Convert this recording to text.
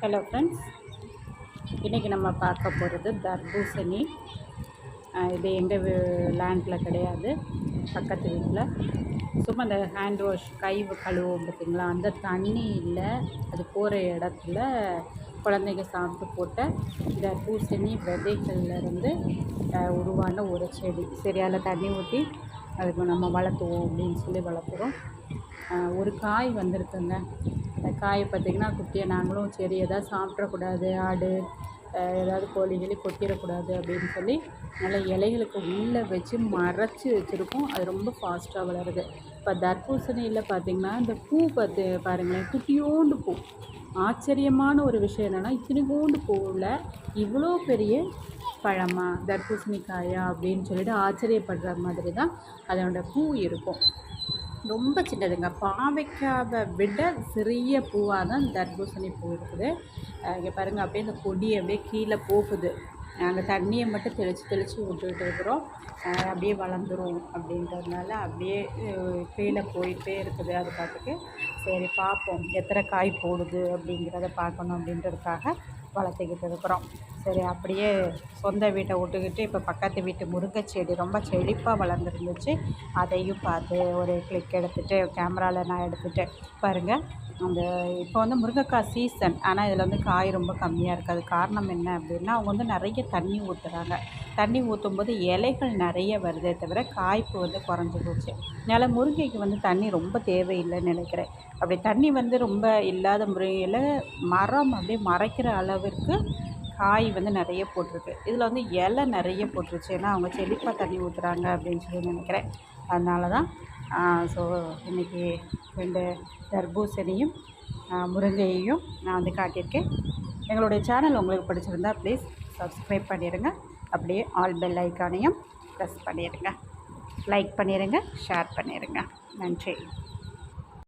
Hello friends இன்றைக்கி நம்ம பார்க்க போகிறது தர்பூசணி. இது எங்கள் லேண்டில் கிடையாது. பக்கத்து வீட்டில் சும்மா அந்த ஹேண்ட் வாஷ் கை கழுவும் பார்த்தீங்களா? அந்த தண்ணி இல்லை. அது போகிற இடத்துல குழந்தைங்க சாப்பிட்டு போட்ட தர்பூசணி விதைகள்லேருந்து உருவான ஒரு செடி. சரியால் தண்ணி ஊற்றி அதுக்கு நம்ம வளர்த்துவோம் அப்படின்னு சொல்லி வளர்த்துறோம் ஒரு காய் வந்திருக்குங்க. அந்த காயை பார்த்திங்கன்னா குட்டியை நாங்களும் சரி எதாவது சாப்பிடக்கூடாது ஆடு ஏதாவது கோழி கிளி கொட்டிடக்கூடாது அப்படின்னு சொல்லி நல்ல இலைகளுக்கு உள்ளே வச்சு மறைச்சி வச்சுருக்கோம். அது ரொம்ப ஃபாஸ்ட்டாக வளருது. இப்போ தர்பூசணியில் பார்த்திங்கன்னா இந்த பூ பார்த்து பாருங்களேன் குட்டியோண்டு பூ. ஆச்சரியமான ஒரு விஷயம் என்னென்னா இத்தினிகோண்டு பூவில் இவ்வளோ பெரிய பழமா தர்பூசணிக்காயா அப்படின்னு சொல்லிட்டு ஆச்சரியப்படுற மாதிரி தான் அதனோட பூ இருக்கும். ரொம்ப சின்னதுங்க. பாவைக்காவை விட சிறிய பூவாக தான் தர்பூசணி பூ இருக்குது. இங்கே பாருங்கள் அப்படியே இந்த கொடி அப்படியே கீழே போகுது. நாங்கள் தண்ணியை மட்டும் தெளித்து தெளித்து விட்டுக்கிட்டு இருக்கிறோம். அப்படியே வளர்ந்துரும் அப்படின்றதுனால அப்படியே கீழே போயிட்டே இருக்குது அது பார்த்துட்டு சரி பார்ப்போம் எத்தனை காய் போடுது அப்படிங்கிறத பார்க்கணும் அப்படின்றதுக்காக வளர்த்துக்கிட்டு இருக்கிறோம். சரி அப்படியே சொந்த வீட்டை விட்டுக்கிட்டு இப்போ பக்கத்து வீட்டு முருங்கை செடி ரொம்ப செழிப்பாக வளர்ந்துருந்துச்சு. அதையும் பார்த்து ஒரு கிளிக் எடுத்துகிட்டு கேமராவில் நான் எடுத்துகிட்டு பாருங்கள் அந்த இப்போ வந்து முருங்கைக்காய் சீசன் ஆனால் இதில் வந்து காய் ரொம்ப கம்மியாக இருக்குது அது காரணம் என்ன அப்படின்னா அவங்க வந்து நிறைய தண்ணி ஊற்றுறாங்க தண்ணி ஊற்றும் போது இலைகள் நிறைய வருதே தவிர காய்ப்பு வந்து குறைஞ்சி போச்சு. அதனால் முருங்கைக்கு வந்து தண்ணி ரொம்ப தேவையில்லைன்னு நினைக்கிறேன். அப்படி தண்ணி வந்து ரொம்ப இல்லாத முறையில் மரம் அப்படியே மறைக்கிற அளவிற்கு காய் வந்து நிறைய போட்டிருக்கு. இதில் வந்து இலை நிறைய போட்டுருச்சு. ஏன்னா அவங்க செழிப்பாக தண்ணி ஊற்றுறாங்க அப்படின்னு சொல்லி நினைக்கிறேன். அதனால தான் ஸோ இன்றைக்கி ரெண்டு தர்பூசணியும் முருங்கையையும் நான் வந்து காட்டியிருக்கேன். எங்களுடைய சேனல் உங்களுக்கு பிடிச்சிருந்தா ப்ளீஸ் சப்ஸ்கிரைப் பண்ணிடுங்க. அப்படியே ஆல் பெல் ஐக்கானையும் ப்ரெஸ் பண்ணிடுங்க. லைக் பண்ணிடுங்க ஷேர் பண்ணிடுங்க. நன்றி.